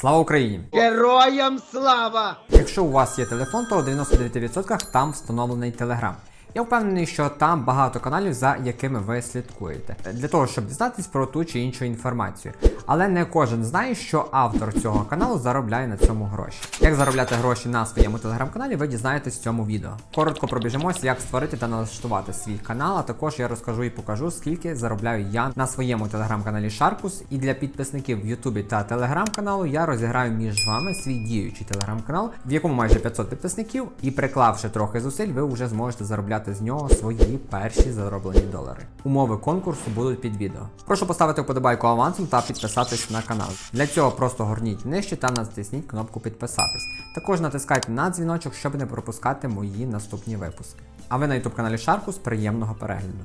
Слава Україні! Героям слава! Якщо у вас є телефон, то у 99% там встановлений Telegram. Я впевнений, що там багато каналів, за якими ви слідкуєте, для того, щоб дізнатись про ту чи іншу інформацію. Але не кожен знає, що автор цього каналу заробляє на цьому гроші. Як заробляти гроші на своєму телеграм-каналі, ви дізнаєтесь в цьому відео. Коротко пробіжимось, як створити та налаштувати свій канал. А також я розкажу і покажу, скільки заробляю я на своєму телеграм-каналі Sharkus. І для підписників в Ютубі та телеграм-каналу я розіграю між вами свій діючий телеграм-канал, в якому майже 500 підписників. І приклавши трохи зусиль, ви вже зможете заробляти з нього свої перші зароблені долари. Умови конкурсу будуть під відео. Прошу поставити вподобайку авансом та підписатись на канал. Для цього просто горніть нижче та натисніть кнопку підписатись. Також натискайте на дзвіночок, щоб не пропускати мої наступні випуски. А ви на YouTube каналі Шаркус приємного перегляду.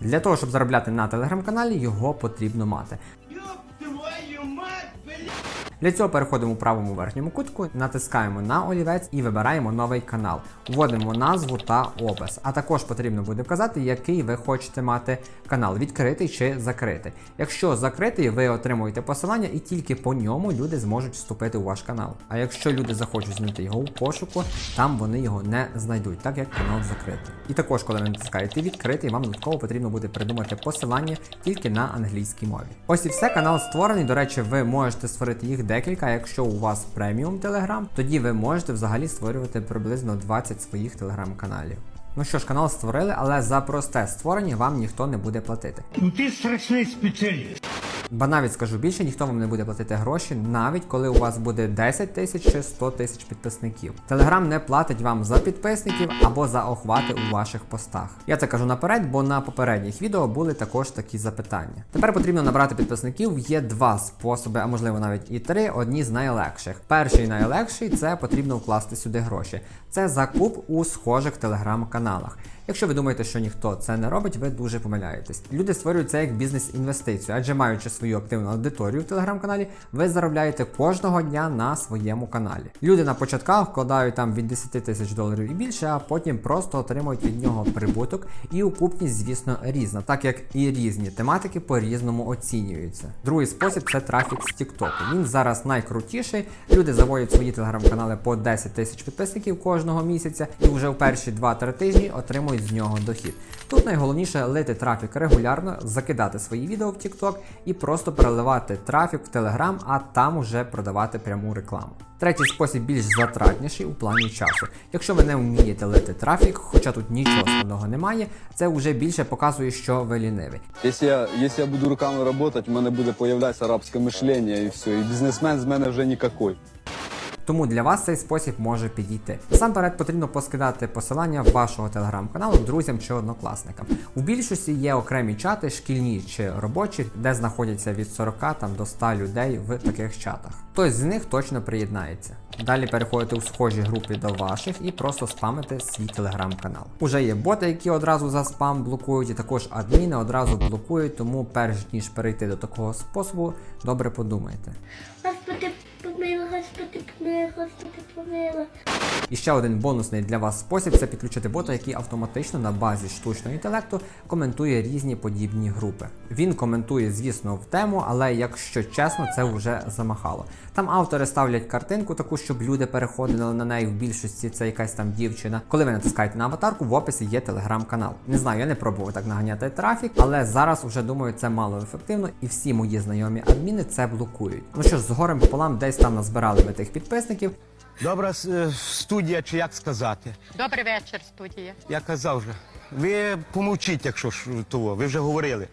Для того, щоб заробляти на телеграм-каналі, його потрібно мати. Для цього переходимо у правому верхньому кутку, натискаємо на олівець і вибираємо новий канал. Вводимо назву та опис. А також потрібно буде вказати, який ви хочете мати канал, відкритий чи закритий. Якщо закритий, ви отримуєте посилання і тільки по ньому люди зможуть вступити у ваш канал. А якщо люди захочуть знайти його у пошуку, там вони його не знайдуть, так як канал закритий. І також, коли ви натискаєте відкритий, вам додатково потрібно буде придумати посилання тільки на англійській мові. Ось і все, канал створений. До речі, ви можете створити їх декілька. Якщо у вас преміум телеграм, тоді ви можете взагалі створювати приблизно 20 своїх телеграм-каналів. Ну що ж, канал створили, але за просте створення вам ніхто не буде платити. Ну ти страшний спеціаліст. Ба навіть скажу більше, ніхто вам не буде платити гроші, навіть коли у вас буде 10 тисяч чи 100 тисяч підписників. Телеграм не платить вам за підписників або за охвати у ваших постах. Я це кажу наперед, бо на попередніх відео були також такі запитання. Тепер потрібно набрати підписників. Є два способи, а можливо навіть і три. Одні з найлегших. Перший найлегший це потрібно вкласти сюди гроші. Це закуп у схожих телеграм-каналах. Якщо ви думаєте, що ніхто це не робить, ви дуже помиляєтесь. Люди створюють це як бізнес-інвестицію, адже маючи свою активну аудиторію в телеграм-каналі, ви заробляєте кожного дня на своєму каналі. Люди на початках вкладають там від 10 тисяч доларів і більше, а потім просто отримують від нього прибуток. І окупність, звісно, різна, так як і різні тематики по-різному оцінюються. Другий спосіб це трафік з TikTok. Він зараз найкрутіший. Люди заводять свої телеграм-канали по 10 тисяч підписників кожного місяця і вже в перші 2-3 тижні отримують з нього дохід. Тут найголовніше лити трафік регулярно, закидати свої відео в TikTok і просто переливати трафік в Telegram, а там уже продавати пряму рекламу. Третій спосіб більш затратніший у плані часу. Якщо ви не вмієте лити трафік, хоча тут нічого складного немає, це вже більше показує, що ви лінивий. Якщо я, якщо я буду руками працювати, в мене буде появлятися арабське мишлення і все. І бізнесмен з мене вже ніякий. Тому для вас цей спосіб може підійти. Насамперед потрібно поскидати посилання вашого телеграм-каналу друзям чи однокласникам. У більшості є окремі чати, шкільні чи робочі, де знаходяться від 40 там, до 100 людей в таких чатах. Хтось з них точно приєднається. Далі переходите у схожі групи до ваших і просто спамите свій телеграм-канал. Уже є боти, які одразу за спам блокують, і також адміни одразу блокують, тому перш ніж перейти до такого способу, добре подумайте. Господи, помилуй, Господи, помилуй, Господи, помилуй. І ще один бонусний для вас спосіб це підключити бота, який автоматично на базі штучного інтелекту коментує різні подібні групи. Він коментує, звісно, в тему, але якщо чесно, це вже замахало. Там автори ставлять картинку таку, щоб люди переходили на неї в більшості. Це якась там дівчина. Коли ви натискаєте на аватарку, в описі є телеграм-канал. Не знаю, я не пробував так наганяти трафік, але зараз вже думаю, це мало ефективно, і всі мої знайомі адміни це блокують. Ну що ж, з горем пополам десь там назбирали ми тих підписників. Добра е, студія, чи як сказати. Добрий вечір, студія. Я казав вже. Ви помовчіть, якщо ж того, ви вже говорили.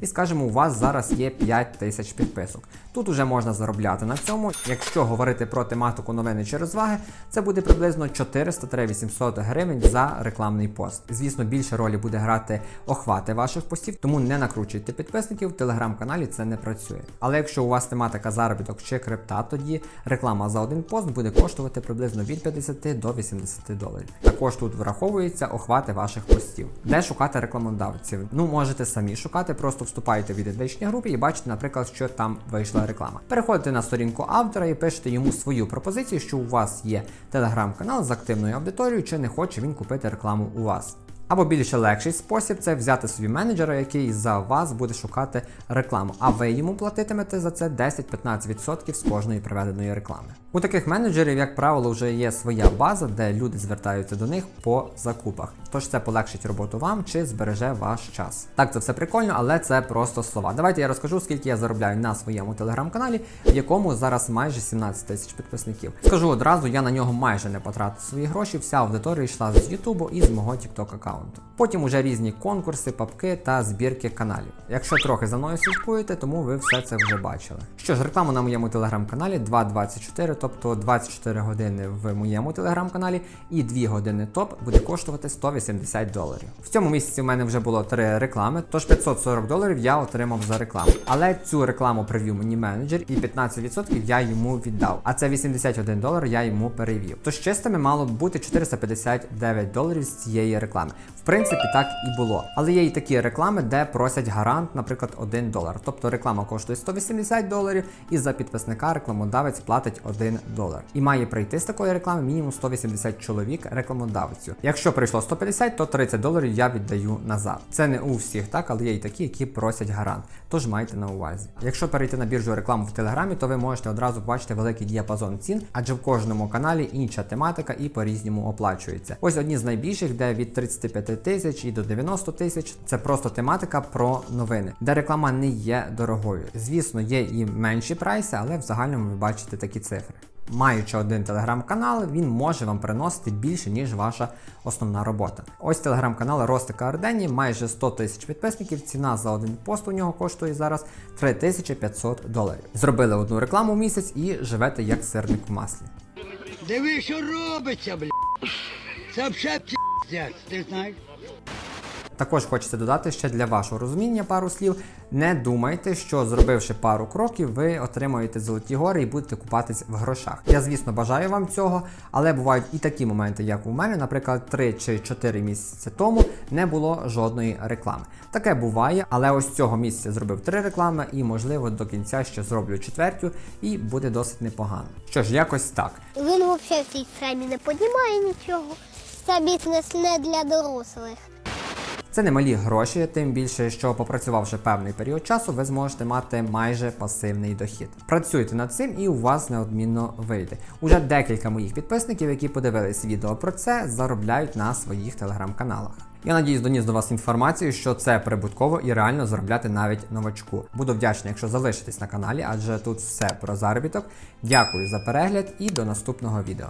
І скажімо, у вас зараз є 5 тисяч підписок. Тут уже можна заробляти на цьому. Якщо говорити про тематику новини чи розваги, це буде приблизно 400-800 гривень за рекламний пост. Звісно, більше ролі буде грати охвати ваших постів, тому не накручуйте підписників. В телеграм-каналі це не працює. Але якщо у вас тематика заробіток чи крипта, тоді реклама за один пост буде коштувати приблизно від 50 до 80 доларів. Також тут враховуються охвати ваших постів. Де шукати рекламодавців? Ну, можете самі шукати, просто вступаєте в ідентичні групи і бачите, наприклад, що там вийшла реклама. Переходите на сторінку автора і пишете йому свою пропозицію, що у вас є телеграм-канал з активною аудиторією, чи не хоче він купити рекламу у вас. Або більше легший спосіб це взяти собі менеджера, який за вас буде шукати рекламу, а ви йому платитимете за це 10-15% з кожної проведеної реклами. У таких менеджерів, як правило, вже є своя база, де люди звертаються до них по закупах. Тож це полегшить роботу вам чи збереже ваш час. Так, це все прикольно, але це просто слова. Давайте я розкажу, скільки я заробляю на своєму телеграм-каналі, в якому зараз майже 17 тисяч підписників. Скажу одразу, я на нього майже не потратив свої гроші. Вся аудиторія йшла з Ютубу і з мого TikTok аккаунту. Потім уже різні конкурси, папки та збірки каналів. Якщо трохи за мною слідкуєте, тому ви все це вже бачили. Що ж, реклама на моєму телеграм-каналі 2.24, тобто 24 години в моєму телеграм-каналі і 2 години топ буде коштувати 180 доларів. В цьому місяці в мене вже було 3 реклами, тож 540 доларів я отримав за рекламу. Але цю рекламу привів мені менеджер, і 15% я йому віддав. А це 81 долар я йому перевів. Тож чистими мало б бути 459 доларів з цієї реклами. В принципі, так і було. Але є і такі реклами, де просять гарант, наприклад, 1 долар. Тобто реклама коштує 180 доларів, і за підписника рекламодавець платить 1 долар. І має прийти з такої реклами мінімум 180 чоловік рекламодавцю. Якщо прийшло 150, то 30 доларів я віддаю назад. Це не у всіх так, але є і такі, які просять гарант. Тож майте на увазі. Якщо перейти на біржу рекламу в Телеграмі, то ви можете одразу бачити великий діапазон цін, адже в кожному каналі інша тематика і по-різному оплачується. Ось одні з найбільших, де від 35 тисяч і до 90 тисяч. Це просто тематика про новини, де реклама не є дорогою. Звісно, є і менші прайси, але в загальному ви бачите такі цифри. Маючи один телеграм-канал, він може вам приносити більше, ніж ваша основна робота. Ось телеграм-канал Ростика Ардені, майже 100 тисяч підписників. Ціна за один пост у нього коштує зараз 3500 доларів. Зробили одну рекламу в місяць і живете як сирник в маслі. Диви, що робиться, бля. Це взагалі ти знаєш? Також хочеться додати ще для вашого розуміння пару слів. Не думайте, що зробивши пару кроків, ви отримаєте золоті гори і будете купатись в грошах. Я, звісно, бажаю вам цього, але бувають і такі моменти, як у мене, наприклад, 3 чи 4 місяці тому не було жодної реклами. Таке буває, але ось цього місяця зробив три реклами, і можливо до кінця ще зроблю четвертю, і буде досить непогано. Що ж, якось так. Він взагалі в цій схемі не піднімає нічого. Це бізнес не для дорослих. Це немалі гроші, тим більше, що попрацювавши певний період часу, ви зможете мати майже пасивний дохід. Працюйте над цим і у вас неодмінно вийде. Уже декілька моїх підписників, які подивились відео про це, заробляють на своїх телеграм-каналах. Я надіюсь, доніс до вас інформацію, що це прибутково і реально заробляти навіть новачку. Буду вдячний, якщо залишитесь на каналі, адже тут все про заробіток. Дякую за перегляд і до наступного відео.